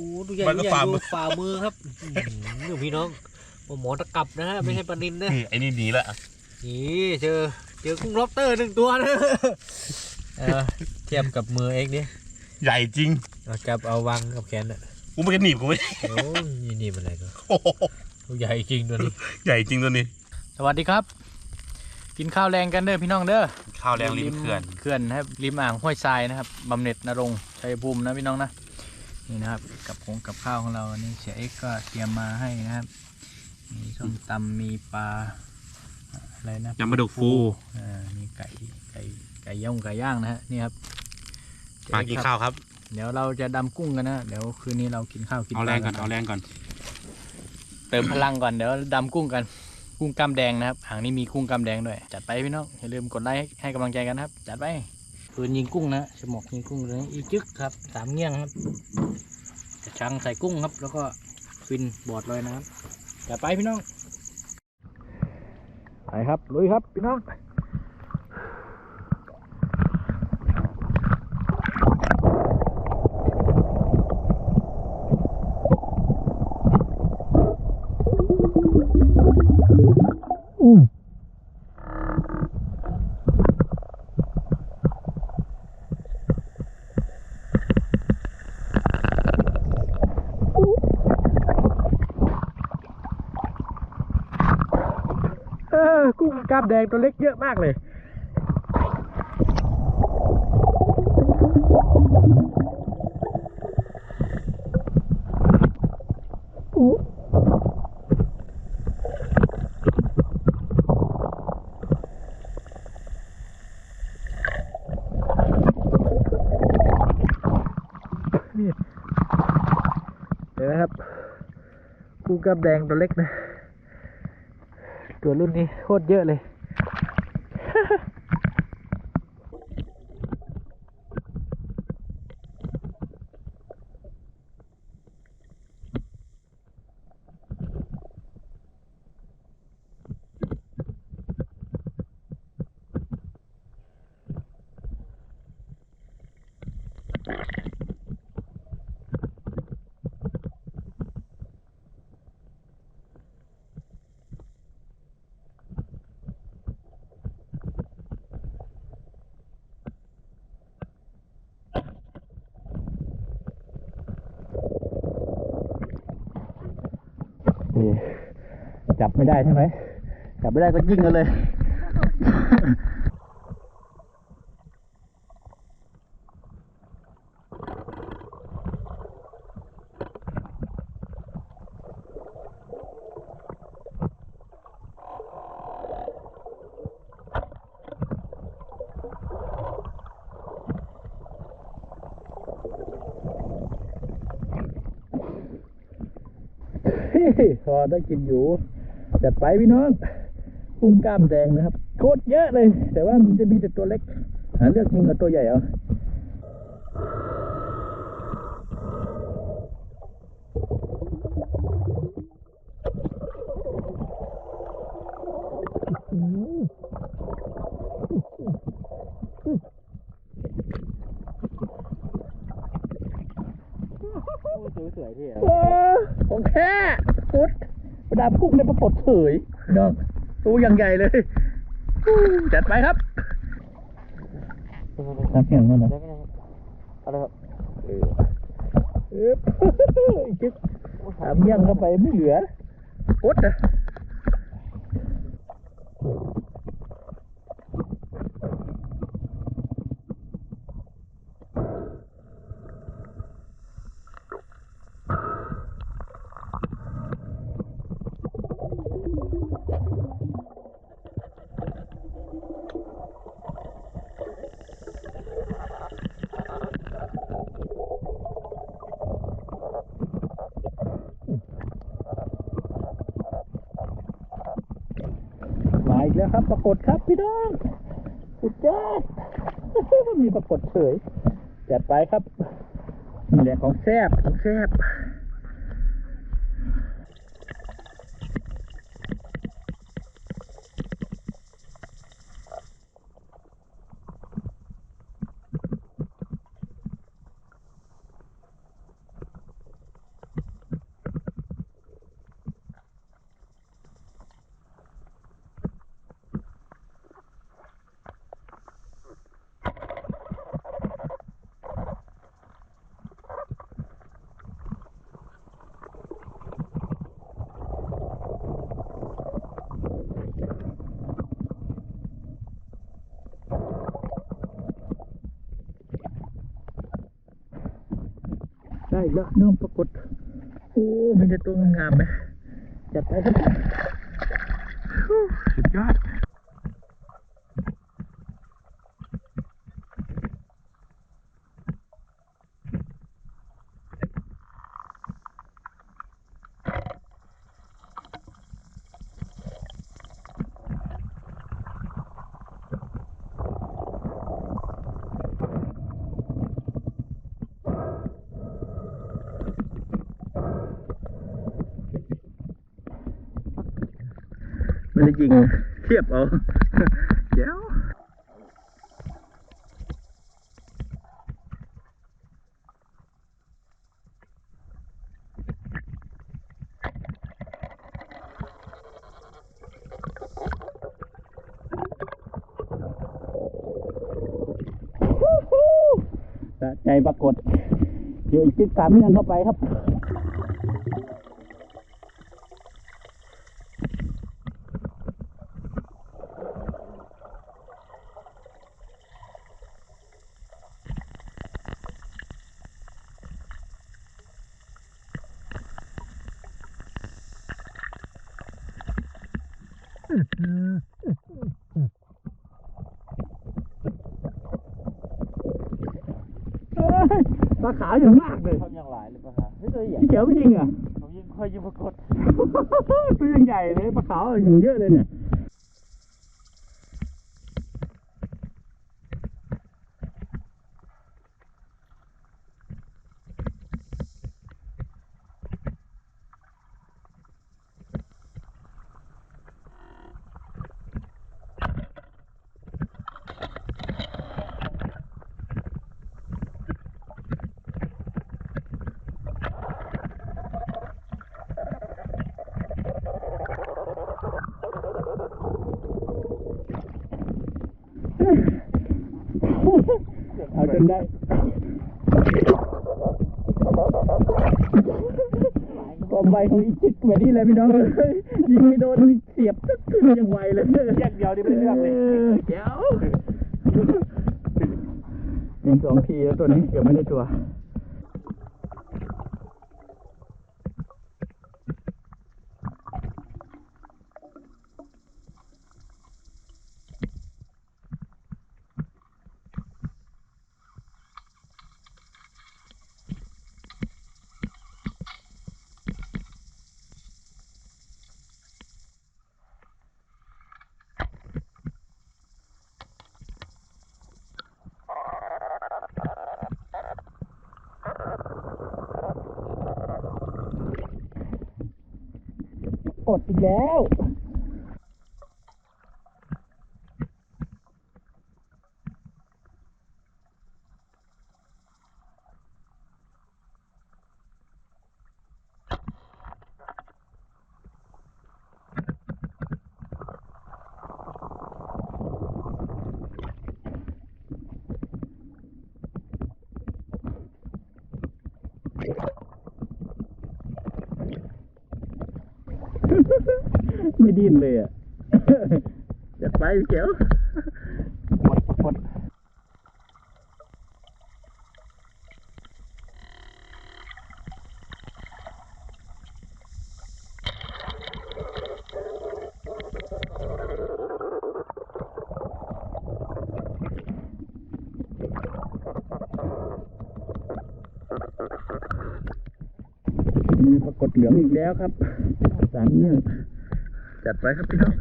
โอ้ดูใหญ่มันก็ดูใหญ่ฝ่าดูมือฝ่ามือครับอื้อหือพี่น้องหมอตะกรับนะฮะไม่ใช่ปลานินนะนี่ไอ้นี่หนีละนี่เจอเจอกุ้งล็อบสเตอร์หนึ่งตัวนะเออเทียบกับมือเองดิใหญ่จริงเอาจับเอาวางกับแขนอะกูไม่กันหนีบกูไม่โอ้ยนี่นี่มันอะไรก็โอ้โหตัวใหญ่จริงตัวนี้ใหญ่จริงตัวนี้ สวัสดีครับ กินข้าวแรงกันเด้อพี่น้องเด้อ ข้าวแรงริมเขื่อน เขื่อนนะครับริมอ่างห้วยทรายนะครับบำเหน็จนรงค์ชัยภูมินะพี่น้องนะ นี่นะครับกับผงกับข้าวของเรานี่เสียเอ็กก็เตรียมมาให้นะครับ มีส้มตำมีปลาอะไรนะยำปลาดุกฟูอ่ามีไก่ไก่ไก่ย่างไก่ย่างนะฮะนี่ครับมากินข้าวครับ เดี๋ยวเราจะดำกุ้งกันนะเดี๋ยวคืนนี้เรากินข้าวกินเอาปแรลางก่อนเอาแรงก่อน เติมพลังก่อนเดี๋ยวดำกุ้งกันกุ้งกล้ามแดงนะครับหางนี้มีกุ้งกล้ามแดงด้วย จัดไปพี่น้องอย่าลืมกดไลค์ให้กำลังใจกันนะครับ จัดไป ปืนยิงกุ้งนะฉมอกยิงกุ้งเลยอีจึกครับสามเงี้ยงครับกระชังใส่กุ้งครับ แล้วก็ฟินบอดลอยน้ำจัดไปพี่น้องไปครับลุยครับพี่น้อง เออ กุ้งกล้ามแดงตัวเล็กเยอะมากเลยเดี๋ยวนะครับกุ้งกล้ามแดงตัวเล็กนะ ตัวรุ่นนี้โคตรเยอะเลย นี่ จับไม่ได้ใช่ไหมจับไม่ได้ก็ยิ่งกันเลย พอได้กินอยู่ จัดไปพี่น้องกุ้งกล้ามแดงนะครับโคตรเยอะเลย แต่ว่ามันจะมีแต่ตัวเล็กหาเลือกมึงกับตัวใหญ่เอาโอ้ของแค่พุดประ ดาพุ่งในประปดเฉยพี่น้องตัวอย่างใหญ่เลย จัดไปครับน้ำเพียงนั่นนะอะไรครับเออเออจึ๊กถามยังเข้าไปไม่เหลืออดอะ ครับปรากฏครับพี่น้องสุดยอดมีปรากฏเฉยจัดไปครับนี่แหละของแซบของแซบ ได้แล้วน้องปรากฏโอ้มีแต่ตัวงามๆไหมจัดไปครับสุดยอด ไม่ได้ยิงเทียบเอาเจ้าสะใจปรากฏเดี๋ยวอีกสิบสามเรื่องเข้าไปครับ ปลาขาวอย่างมากเลยทำอย่างไรเลยปะคะเฮ้ยตัวใหญ่พี่เจ๋วไม่จริงอะ ผมยิ่งค่อยยิ่งปรากฏ ตัวยังใหญ่เลยปลาขาวอย่างเยอะเลยเนี่ย เอาจ นได้ความไวของอีจิตแบบนี้เลยพี่น้องเอ้ยยิงไม่โดนนี่เสียบตึ๊กขึ้นยังไวเลยแยกเดียวนี่ไม่เลือกเลยเจ๋วยิงสองทีแล้วตัวนี้เกือบไม่ได้ตัว กดอีกแล้ว ไม่ดิ้นเลยอะจะไปเจ๋วกดกดมีปรากฏเหลืองอีกแล้วครับสามเงี้ยง จัดไปครับพี่น้อง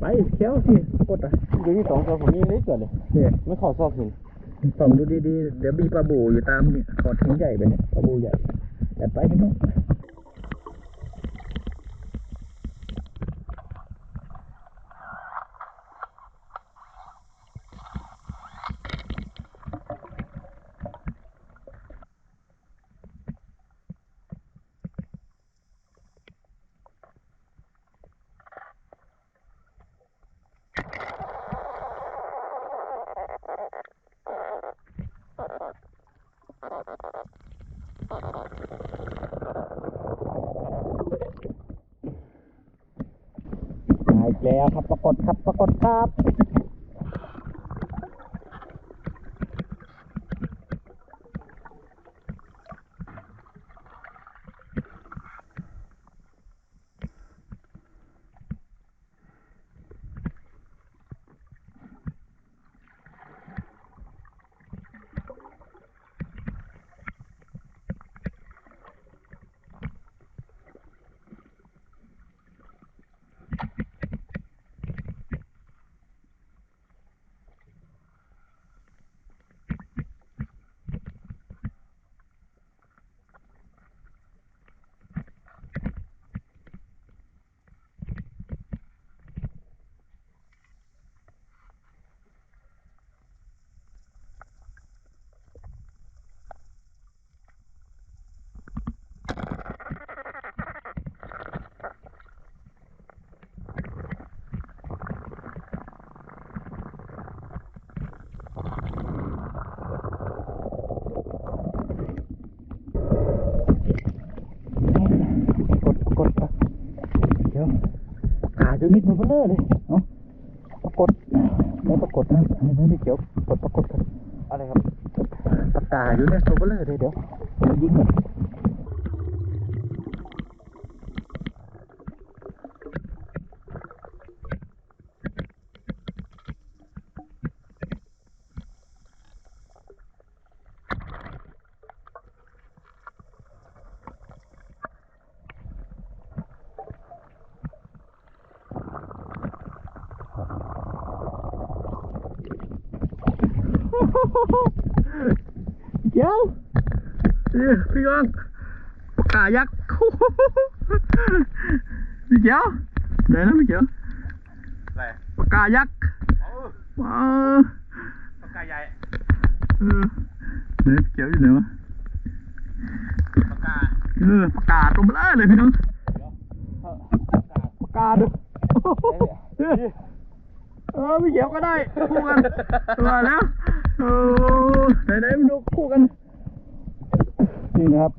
ไปเขียวสิกดอะดูที่สองตัวผมยิงได้เกิดเลยเนี่ยไม่ขอซอกหิน ส่องดูดีๆ เดี๋ยวมีปลาบูอยู่ตามเนี่ยขอทิ้งใหญ่ไปเนี่ยปลาบูใหญ่แต่ไปพี่น้องมาอีก แล้วครับปรากฏครับปรากฏครับ กดกดอะเดี๋ยว ขาจะนิดมันเบลอเลยเนาะปรากฏแล้วปรากฏนะไม่ไม่ไม่เกี่ยวกดปรากฏกัน อะไรครับ ปากกาอยู่เนี่ยตัวเบลอเลยเดี๋ยวผมยิงก่อน เดี๋ยวนี่พี่กองปากกายักษ์พี่เกียวเดี๋ยวนะพี่เกียวอะไรปากกายักษ์เอ้าว้าวปากกาใหญ่เออเดี๋ยวพี่เกียวอยู่ไหนวะปากกาเออปากกาตรงเบลอเลยพี่น้องปากกาดูเออเออพี่เกียวก็ได้คู่กันมาแล้วโอ้ ไหนไหนมาดูคู่กัน นี่นะครับ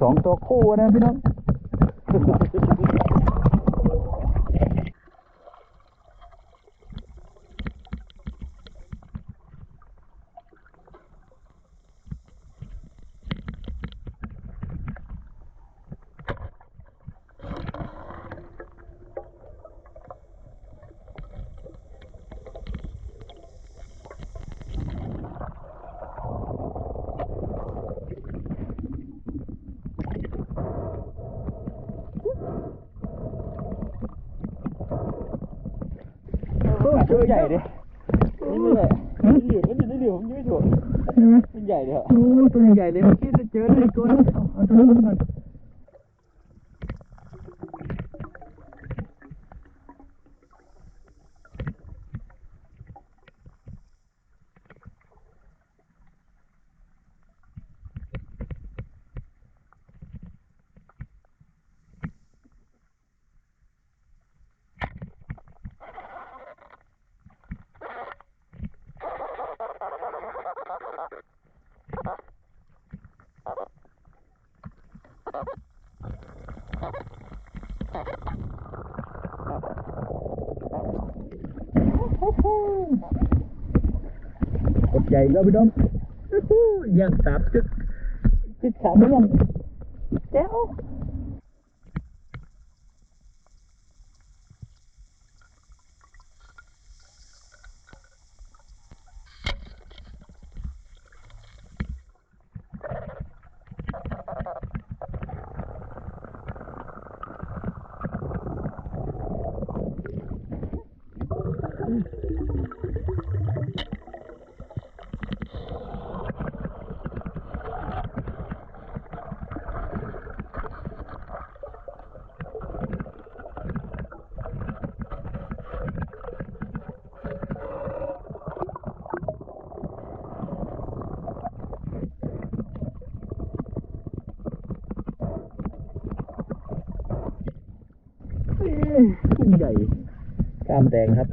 สองตัวคู่นะพี่น้อง ตัวใหญ่ดินี่แหละมันอยู่มันอยู่ในเหลือผมยังไม่ถูกมันใหญ่เลยโอ้ตัวใหญ่เลยเมื่อกี้เจอเลยตัวนึงเอาเอาตัวนึงก่อน กดใหญ่ก็พี่น้องยังสามจึกจึกสามยังแจ้วกุ้ง ใหญ่กล้ามแดงครับ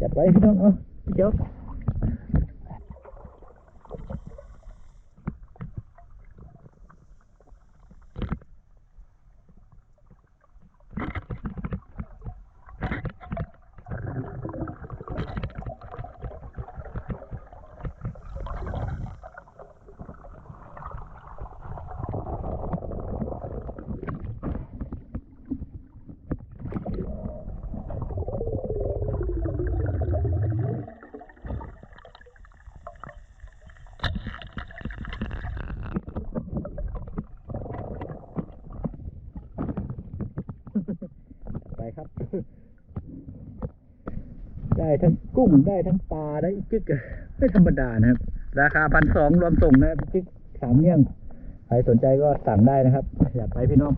จัดไว้พี่น้องเอ้าพี่เจ้า ครับ ได้ ทั้งกุ้งได้ทั้งปลาได้อีกจึกไม่ธรรมดานะครับ ราคาพันสองรวมส่งนะครับกิ๊กสามเงี้ยงใครสนใจก็สั่งได้นะครับ อย่าไปพี่น้อง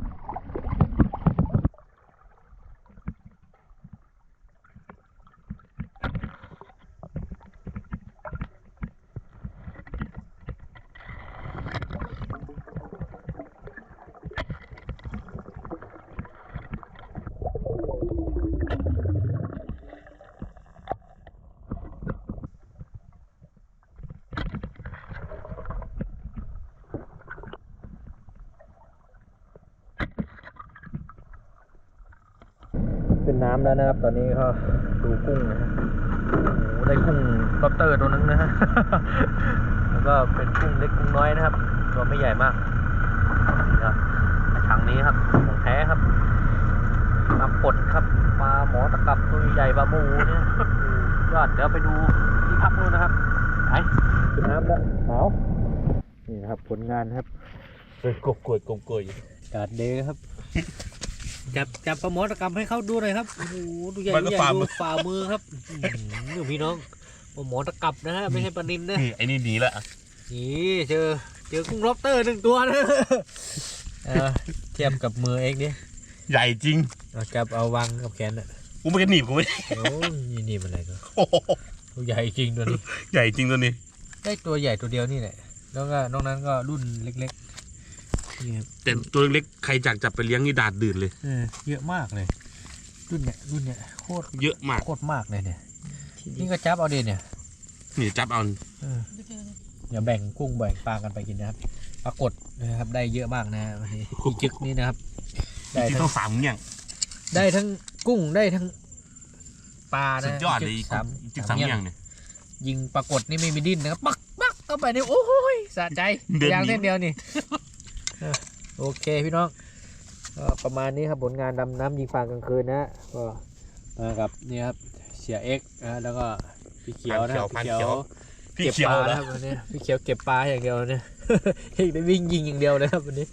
นน้ำแล้วนะครับ ตอนนี้ก็ดูกุ้งนะฮะโอ้โหได้กุ้งล็อบสเตอร์ตัวนึงนะฮะแล้วก็เป็นกุ้งเล็กกุ้งน้อยนะครับ ตัวไม่ใหญ่มากนี่ครับถังนี้ครับของแท้ครับปลากดครับปลาหมอตะกับตัวใหญ่ปลาหมูเนี่ยโอ้โหยอดเดี๋ยวไปดูที่พักนู่นนะครับไปขึ้นน้ำแล้วหนาวนี่นะครับผลงานครับกบกวยกบกวยกาดเดย์ครับ จับจับปลาหมอตะกรรมให้เขาดูหน่อยครับโอ้โหดูใหญ่มันดูก็ใหญ่ฝ่าดูมือฝ่ามือครับอื้อหือพี่น้องปลาหมอตะกรับนะฮะไม่ใช่ปลานินนะนี่ไอ้นี่ดีละนี่เจอเจอกุ้งล็อบสเตอร์หนึ่งตัวนะเออเทียบกับมือเองดิใหญ่จริงเอาจับเอาวางกับแขนอะกูไม่กันหนีบกูไม่ได้โอ้ยนี่นี่มันอะไรก็โอ้โหตัวใหญ่จริงตัวนี้ ใหญ่จริงตัวนี้ ได้ตัวใหญ่ตัวเดียวนี่แหละ แล้วก็นอกนั้นก็รุ่นเล็กๆ นี่ครับแต่ตัวเล็กๆใครจากจับไปเลี้ยงนี่ดาดดื่นเลย เออเยอะมากเลย รุ่นเนี้ยรุ่นเนี้ยโคตรเยอะมาก โคตรมากเลยเนี่ยนี่ก็จับเอาเดนเนี่ยนี่จับเอาเออเดี๋ยวแบ่งกุ้งแบ่งปลากันไปกินนะครับ ปรากฏนะครับได้เยอะมากนะวันนี้อีจึกนี่นะครับ ได้ที่ทั้ต้องงสามเนี่ยงได้ทั้งกุ้งได้ทั้งปลานะสุดยอดเลยจึกสามจุดสามเนี่ยงเนี่ยยิงปรากฏนี่ไม่มีดิ้นนะครับปักปักเข้าไปนี่โอ้ยสะใจเดินหนียางเส้นเดียวนี่เออ โอเคพี่น้องก็ประมาณนี้ครับผลงานดำน้ำยิงปลากลางคืนนะก็มากับนี่ครับเสียเอ็กซ์นะแล้วก็พี่เขียวนะครับพันพี่เขีเขียยววพี่เก็บเขียวปลาแล้นะวครับวันนี้พี่เขียวเก็บปลาอย่างเดียวเนี่ยเอกได้วิ่งยิงอย่างเดียวนะครับวันนี้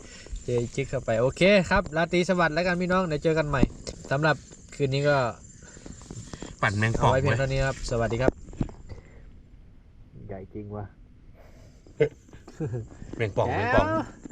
เจจิกเข้าไปโอเคครับราตรีสวัสดิ์แล้วกันพี่น้องเดี๋ยวเจอกันใหม่สำหรับคืนนี้ก็ปั่นแมงปเอาองไว้เพียไว้งเท่านี้ครับสวัสดีครับ ใหญ่จริงว่ะแมงปองแมงปองแจ๋ว